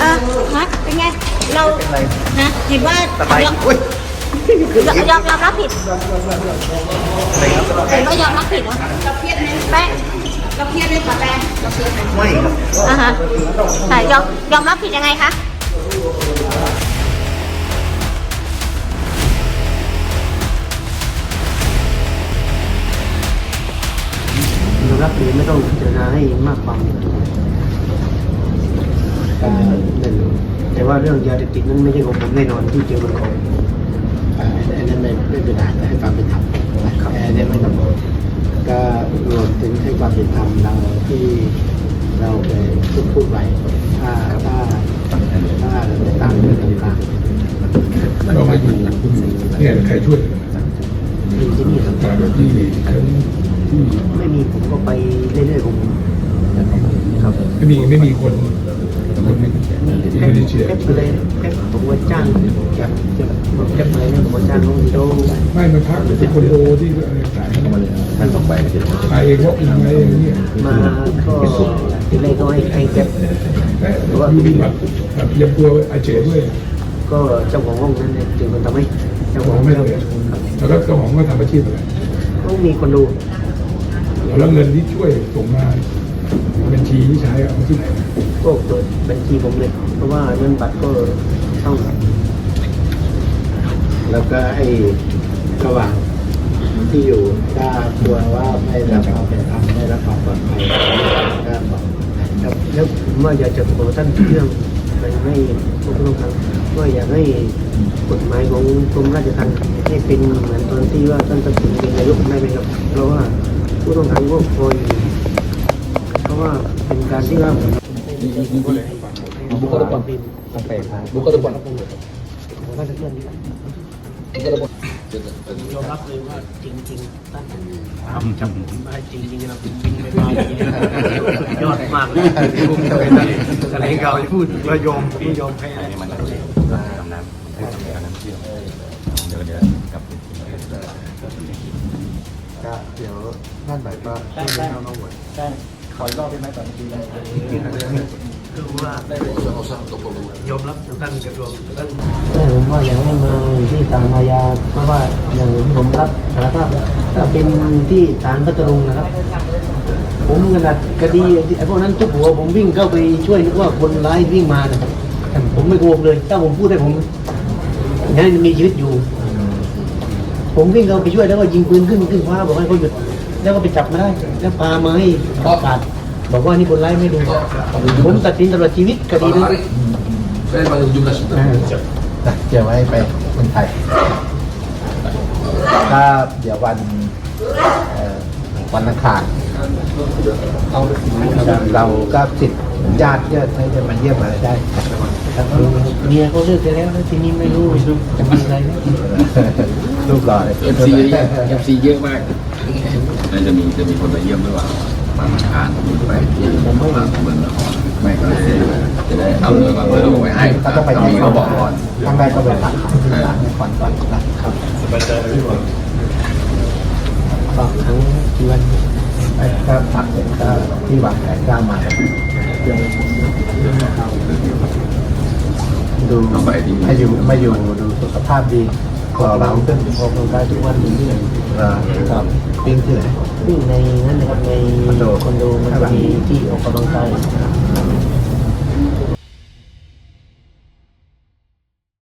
เราไม่เป็นไรนะเห็นว่าสบายยอมอุ้ยยอมยอมรับผิดอะไรครับเห็นว่ายอมรับผิดเหรอเราเครียดไหมแป้งเราเครียดไหมคะแป้งเราเครียดไหมไม่ครับอ่าฮะใช่ยอมยอมรับผิดยังไงคะยอมรับหรือไม่ต้องพิจารณาให้มากความ เอ่อนั่นแต่ว่าเรื่องยาเสพติดนั้นไม่ใช่ของผมแน่นอนที่เจอบนเขาอ่าอันนั้นไม่ไม่เป็นไรให้ความเป็นธรรมนะครับอันนี้ไม่ต้องก็รวมถึงให้ความเป็นธรรมเราที่เราไปพูดพูดไว้ถ้าถ้าถ้าเราจะตามเรื่องต่างเรามาอยู่เนี่ยใครช่วยอยู่ที่นี่ครับตามที่เขาที่ไม่มีผมก็ไปเรื่อยๆของผมครับไม่มีไม่มีคนคนหนึ่ง ที่ไม่ได้เชียร์แค่อะไรแค่ผมว่าจ้างแค่แค่อะไรเนี่ยผมว่าจ้างน้องโดไม่มันพักเป็นคนโดที่อะไรต่างๆมันต้องไปไปเองเพราะอินไปเองเนี่ยมาก็ทีแรกก็ให้ให้แก๊ปแต่ามีแบบแบบยำตัวอาเจด้วยก็เจ้าของห้องนั้นเนี่ยถึงมันทำให้เจ้าของไม่ไม่เลได้ยแล้วเจ้าของก็ทำอาชีพอะไรต้องมีคนดูแล้วเงินที่ช่วยส่งมาบัญชีที่ใช้เอาที่ไหน ก็เปิดบัญชีผมเลย เพราะว่าเงินบัตรก็ต้องแล้วก็ไอ้ระหว่างที่อยู่ถ้ากลัวว่าไม่รับความเป็นธรรมไม่รับความปลอดภัยก็บอกครับแล้วผมว่าอยากจะขอท่านเรื่องไปให้พวกน้องครับว่าอยากให้กฎหมายของกรมราชทัณฑ์ให้เป็นเหมือนตอนที่ว่าท่านตัดสินเป็นนายกได้ไหมครับ เพราะว่าผู้ต้องขังก็คอยเพราะว่าเป็นการที่ว่า บุกรเป็นต้องไปบุกรของท่านเพื่อนยอมรับเลยว่าจริงๆท่านทำจำมาจริงๆนะผมบินไปมาอย่ายอดมากเลยผมเคยนะแถลงข่าพูดว่ายอมไม่ยอมแพ้อันนี้มันต้องดำน้ำเที่ยวเดี๋ยวเดี๋ยวกลับก็เดี๋ยวท่านไหนก็ช่วยเล่าน้องหมด ออีกรอบได้ไหมตอนนี้คือว่ายอมรับทางท่านกระทรวงท่านผมว่าอย่างให้มาอยู่ที่ศาลอาญาเพราะว่าอย่างผมรับสารภาพถ้าเป็นที่ศาลพัทลุงนะครับ ผมขนาดคดีไอ้พวกนั้นทุบหัวผมวิ่งเข้าไปช่วยนึกว่าคนร้ายวิ่งมานะครับแต่ผมไม่โกงเลยถ้าผมพูดได้ผมยังมีชีวิตอยู่ ผมวิ่งเข้าไปช่วยแล้วก็ยิงปืนขึ้นขึ้นฟ้าบอกให้เขาหยุด แล้วก็ไปจับมาได้แล้วพามาให้ประกาศบอกว่านี่คนร้ายไม่รู้ผมตัดสินตลอดชีวิตคดีนั้นเดี๋ยวไว้ไปคนไทยถ้าเดี๋ยววันเอ่อวันอังคารเราก็สิทธิ์ญาติเยอะให้จะมาเยี่ยมอะไรได้ครับเมียเขาเลิกไปแล้วแล้วทีนี้ไม่รู้จะมีอะไรไหมรูปหล่อเลยเอฟซีเยอะเอฟซีเยอะมาก น่าจะมีจะมีคนมาเยี่ยมด้วยว่าบางอาคารไปที่เมืองนครไม่ก็เลยจะได้เอาเรื่องเอาเรื่องไว้ให้ก็ต้องไปมีเขาบอกก่อนทางใดก็ไปหลักที่ร้านก่อนก่อนนะครับฝากครั้งกี่วันไอ้ถ้าผักเสร็จก็ที่วางแผนก้าวมาดูต้องไปที่ให้อยู่มาอยู่ดูสุขภาพดีกว่าเราขึ้นออกกำลังกายทุกวันอยู่ที่ไหนครับ ปิ้งที่ไหนวิ่งในนั้นนะครับในคอนโดคอนโดมันจะมีที่ออกกำลังกาย